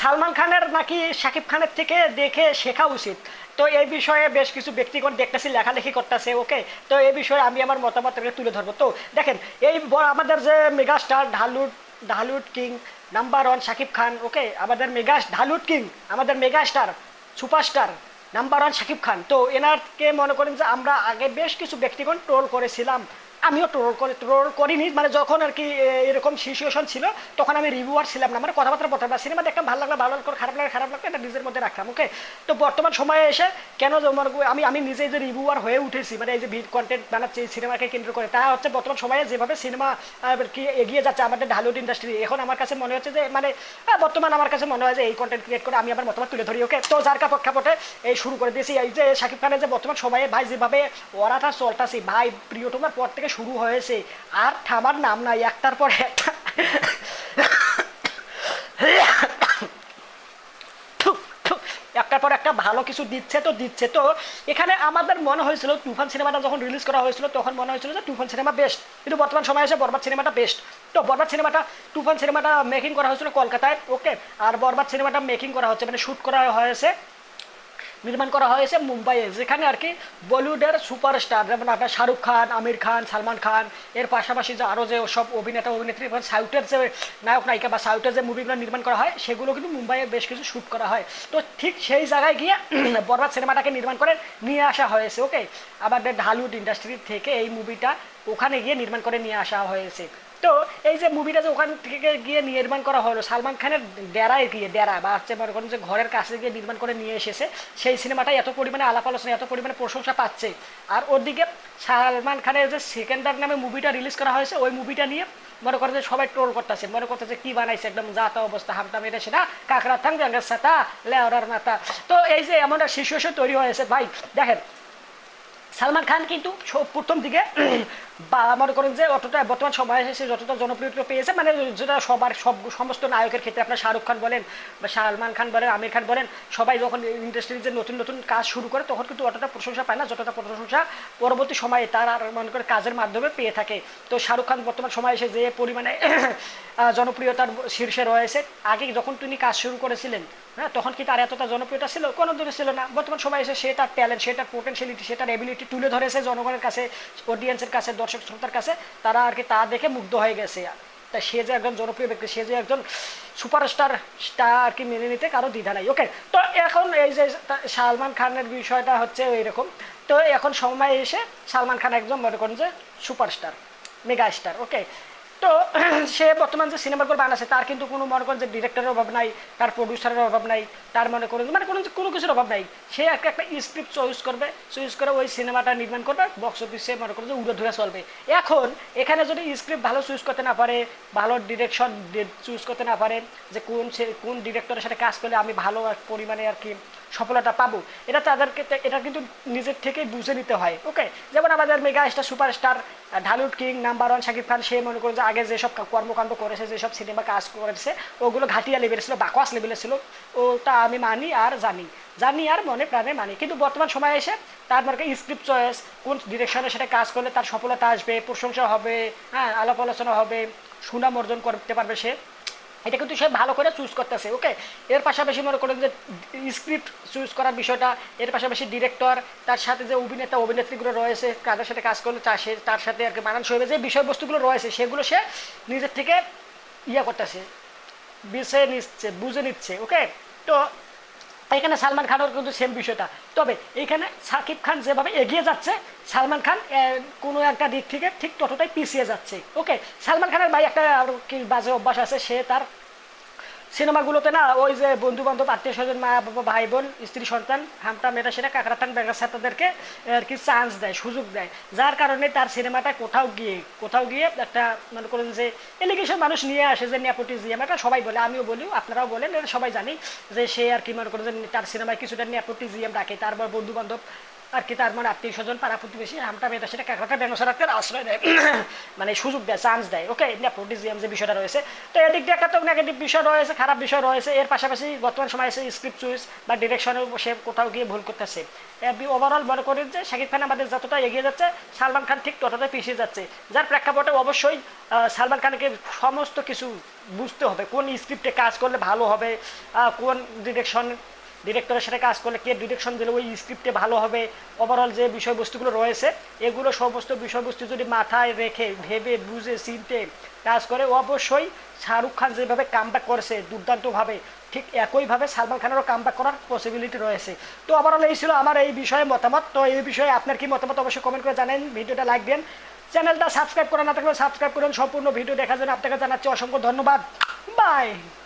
সালমান খানের নাকি শাকিব খানের থেকে দেখে শেখা উচিত। তো এই বিষয়ে বেশ কিছু ব্যক্তিগণ দেখতেছি, লেখালেখি করতেছে, ওকে? তো এই বিষয়ে আমি আমার মতামত তুলে ধরবো। তো দেখেন, এই আমাদের যে মেগাস্টার ঢালুট ঢালুট king, number one Shakib Khan, okay? আমাদের মেগা ঢালুট কিং, আমাদের megastar, superstar, number one Shakib Khan. তো এনারকে মনে করেন যে আমরা আগে বেশ কিছু ব্যক্তিগণ ট্রোল করেছিলাম। আমিও ট্রোল করে ট্রোল করিনি। মানে যখন আর কি এরকম সিচুয়েশন ছিল, তখন আমি রিভিউয়ার ছিলাম না। মানে কথাবার্তা বলতাম না। সিনেমা দেখতাম, ভালো লাগল ভালো লাগল খারাপ লাগে খারাপ লাগল এটা নিজের মধ্যে রাখতাম ওকে তো বর্তমান সময়ে এসে কেন আমি আমি নিজেই যে রিভিউয়ার হয়ে উঠেছি মানে এই যে ভিড কন্টেন্ট বানাচ্ছি সিনেমাকে কেন্দ্র করে, তা হচ্ছে বর্তমান সময়ে যেভাবে সিনেমা কি এগিয়ে যাচ্ছে আমাদের ঢালিউড ইন্ডাস্ট্রি এখন আমার কাছে মনে হচ্ছে যে মানে বর্তমান আমার কাছে মনে হয় যে এই কন্টেন্ট ক্রিয়েট করে আমি আমার মতামত তুলে ধরি ওকে তো যার কাপক্ষাপটে এই শুরু করে দিয়েছি। এই যে শাকিব খানের যে বর্তমান সময়ে ভাই, যেভাবে ওরাটা চলতাছি, ভাই, প্রিয়তমার পর থেকে শুরু হয়েছে। আর থামার নাম নাই, একটার পর একটা। একটার পর একটা ভালো কিছু দিচ্ছে তো দিচ্ছে তো। এখানে আমাদের মনে হয়েছিল, তুফান সিনেমাটা যখন রিলিজ করা হয়েছিল, তখন মনে হয়েছিল যে তুফান সিনেমা বেস্ট কিন্তু বর্তমান সময়ে এসে বরবাদ সিনেমাটা বেস্ট তো বরবাদ সিনেমাটা, তুফান সিনেমাটা মেকিং করা হয়েছিল কলকাতায় ওকে আর বরবাদ সিনেমাটা মেকিং করা হচ্ছে মানে শ্যুট করা হয়েছে নির্মাণ করা হয়েছে মুম্বাইয়ে, যেখানে আর কি বলিউডের সুপারস্টার, যেমন আপনার শাহরুখ খান, আমির খান, সালমান খান, এর পাশাপাশি যে আরও যে সব অভিনেতা, অভিনেত্রী, এবং সাউথের যে নায়ক, নায়িকা বা সাউথের যে মুভিগুলো নির্মাণ করা হয়, সেগুলো কিন্তু মুম্বাইয়ে বেশ কিছু শ্যুট করা হয়। তো ঠিক সেই জায়গায় গিয়ে বরবাদ সিনেমাটাকে নির্মাণ করে নিয়ে আসা হয়েছে ওকে আমাদের ঢালিউড ইন্ডাস্ট্রি থেকে এই মুভিটা ওখানে গিয়ে নির্মাণ করে নিয়ে আসা হয়েছে। তো এই যে মুভিটা যে ওখান থেকে গিয়ে নির্মাণ করা হলো, সালমান খানের ডেরায় গিয়ে, ডেরা বা হচ্ছে মনে করেন যে ঘরের কাছে গিয়ে নির্মাণ করে নিয়ে এসেছে, সেই সিনেমাটা এত পরিমাণে আলাপ আলোচনা, এত পরিমাণে প্রশংসা পাচ্ছে। আর ওদিকে সালমান খানের যে সেকেন্ডার নামে মুভিটা রিলিজ করা হয়েছে, ওই মুভিটা নিয়ে মনে করে যে সবাই ট্রোল করতেছে, মনে করতেছে কি বানাইছে, একদম যাতা অবস্থা হামটা মেরে সেটা কাকড়া থাং জাঙ্গের সাতা লেওরার মাথা। তো এই যে এমন সিচুয়েশন তৈরি হয়েছে। ভাই, দেখেন, সালমান খান কিন্তু প্রথম দিকে বা মনে করেন যে অতটা বর্তমান সময়ে এসে যতটা জনপ্রিয়তা পেয়েছে মানে যেটা সবার, সব, সমস্ত নায়কের ক্ষেত্রে আপনার শাহরুখ খান বলেন বা সালমান খান বলেন, আমির খান বলেন, সবাই যখন ইন্ডাস্ট্রির যে নতুন নতুন কাজ শুরু করে, তখন কিন্তু অতটা প্রশংসা পায় না, যতটা প্রশংসা পরবর্তী সময়ে তার আর মনে করে কাজের মাধ্যমে পেয়ে থাকে। তো শাহরুখ খান বর্তমান সময়ে এসে যে পরিমাণে জনপ্রিয়তার শীর্ষে রয়েছে, আগে যখন তিনি কাজ শুরু করেছিলেন হ্যাঁ তখন কি তার এতটা জনপ্রিয়তা ছিল? কোনো দিনে ছিল না। বর্তমান সময় এসে সে তার ট্যালেন্ট সে তার পোটেন্সিয়ালিটি সে তার এবিলিটি তুলে ধরেছে জনগণের কাছে অডিয়েন্সের কাছে, দর্শক শ্রোতার কাছে, তারা আর কি তা দেখে মুগ্ধ হয়ে গেছে। তা সে যে একজন জনপ্রিয় ব্যক্তি, সে যে একজন সুপারস্টার তা আর কি মেনে নিতে কারও দ্বিধা নাই। ওকে তো এখন এই যে সালমান খানের বিষয়টা হচ্ছে এরকম তো এখন সময় এসে সালমান খান একজন মনে করেন যে সুপারস্টার, মেগা স্টার। ওকে তো সে বর্তমান যে সিনেমাগুলো বানাচ্ছে, তার কিন্তু কোনো মনে করেন যে ডিরেক্টরের অভাব নাই, তার প্রডিউসারের অভাব নাই, তার মনে করেন মানে কোনো কোনো কিছুর অভাব নাই। সে একটা একটা স্ক্রিপ্ট চয়েস করবে চয়েস করে ওই সিনেমাটা নির্মাণ করবে বক্স অফিসে মনে করেন যে উড়ে ধরে চলবে। এখন এখানে যদি স্ক্রিপ্ট ভালো চুজ করতে না পারে, ভালো ডিরেকশন চুজ করতে না পারে, যে কোন কোন ডিরেক্টরের সাথে কাজ করলে আমি ভালো পরিমাণে আর কি সফলতা পাবো, এটা তাদেরকে এটা কিন্তু নিজের থেকেই বুঝে নিতে হয় ওকে যেমন আমাদের mega star superstar Dhallywood king number one Shakib Khan, সে মনে করুন যে আগে যেসব কর্মকাণ্ড করেছে যেসব সিনেমা কাজ করেছে, ওগুলো ঘাটিয়া লেভেলের ছিল বাকোয়াস লেভেলের ছিল ওটা আমি মানি আর জানি। জানি আর মনে প্রাণে মানি। কিন্তু বর্তমান সময়ে এসে তার মানে স্ক্রিপ্ট চয়েস কোন ডিরেকশনের সাথে কাজ করলে তার সফলতা আসবে, প্রশংসা হবে হ্যাঁ আলাপ আলোচনা হবে, সুনাম অর্জন করতে পারবে সে। এটা কিন্তু সে ভালো করে চুজ করতেছে ওকে এর পাশাপাশি মনে করেন যে স্ক্রিপ্ট চুজ করার বিষয়টা, এর পাশাপাশি ডিরেক্টর তার সাথে যে অভিনেতা, অভিনেত্রীগুলো রয়েছে, তাদের সাথে কাজ করলে তার তার সাথে আর কি মানানসই হবে, যে বিষয়বস্তুগুলো রয়েছে, সেগুলো সে নিজের থেকে ইয়া করতেছে বেছে নিচ্ছে, বুঝে নিচ্ছে ওকে তো এখানে সালমান খানের কিন্তু সেম বিষয়টা। তবে এখানে সাকিব খান যেভাবে এগিয়ে যাচ্ছে, সালমান খান কোনো একটা দিক থেকে ঠিক ততটাই পিছিয়ে যাচ্ছে। ওকে সালমান খানের ভাই একটা আর কি বাজে অভ্যাস আছে, সে তার সিনেমাগুলোতে না, ওই যে বন্ধু বান্ধব আত্মীয় স্বজন, মা, বাবা, ভাই, বোন, স্ত্রী, সন্তান, হামটা, মেয়েটা, সেটা কাকরাতান বেগাসা তাদেরকে আর কি চান্স দেয়, সুযোগ দেয়। যার কারণে তার সিনেমাটা কোথাও গিয়ে কোথাও গিয়ে একটা মনে করেন যে এলিগেশন মানুষ নিয়ে আসে যে নেপোটিজিয়াম এটা সবাই বলে, আমিও বলি, আপনারাও বলেন, এটা সবাই জানি যে সে আর কি মনে করেন যে তার সিনেমায় কিছুটা নেপোটিজিয়াম রাখে। তারপর বন্ধু বান্ধব আর কি, তার মানে আত্মীয় স্বজন, পাড়া প্রতিবেশী, আমটা বেটা সেটা কাঁকড়াটা বেনসরাতের আশ্রয় দেয় মানে সুযোগ দেয় চান্স দেয়। ওকে নেপোটিজিয়াম যে বিষয়টা রয়েছে, তো এদিক দিয়ে একটা তো নেগেটিভ বিষয় রয়েছে, খারাপ বিষয় রয়েছে। এর পাশাপাশি বর্তমান সময়ে এসে স্ক্রিপ্ট চুইস বা ডিরেকশনে সে কোথাও গিয়ে ভুল করতেছে। ওভারঅল মনে করি যে শাকিব খান আমাদের যতটা এগিয়ে যাচ্ছে, সালমান খান ঠিক ততটাই পিছিয়ে যাচ্ছে। যার প্রেক্ষাপটে অবশ্যই সালমান খানকে সমস্ত কিছু বুঝতে হবে, কোন স্ক্রিপ্টে কাজ করলে ভালো হবে কোন ডিরেকশন ডিরেক্টরের সাথে কাজ করলে কে ডিরেকশন দিলে ওই স্ক্রিপ্টে ভালো হবে। ওভারঅল যে বিষয়বস্তুগুলো রয়েছে, এগুলো সমস্ত বিষয়বস্তু যদি মাথায় রেখে, ভেবে, বুঝে, চিনতে কাজ করে, অবশ্যই শাহরুখ খান যেভাবে কামব্যাক করেছে দুর্দান্তভাবে, ঠিক একইভাবে সালমান খানেরও কামব্যাক করার পসিবিলিটি রয়েছে। তো ওভারঅল এই ছিল আমার এই বিষয়ে মতামত। তো এই বিষয়ে আপনার কি মতামত অবশ্যই কমেন্ট করে জানেন, ভিডিওটা লাইক দেন। চ্যানেলটা সাবস্ক্রাইব করা না থাকলে সাবস্ক্রাইব করুন। সম্পূর্ণ ভিডিও দেখার জন্য আপনাকে জানাচ্ছি অসংখ্য ধন্যবাদ। বাই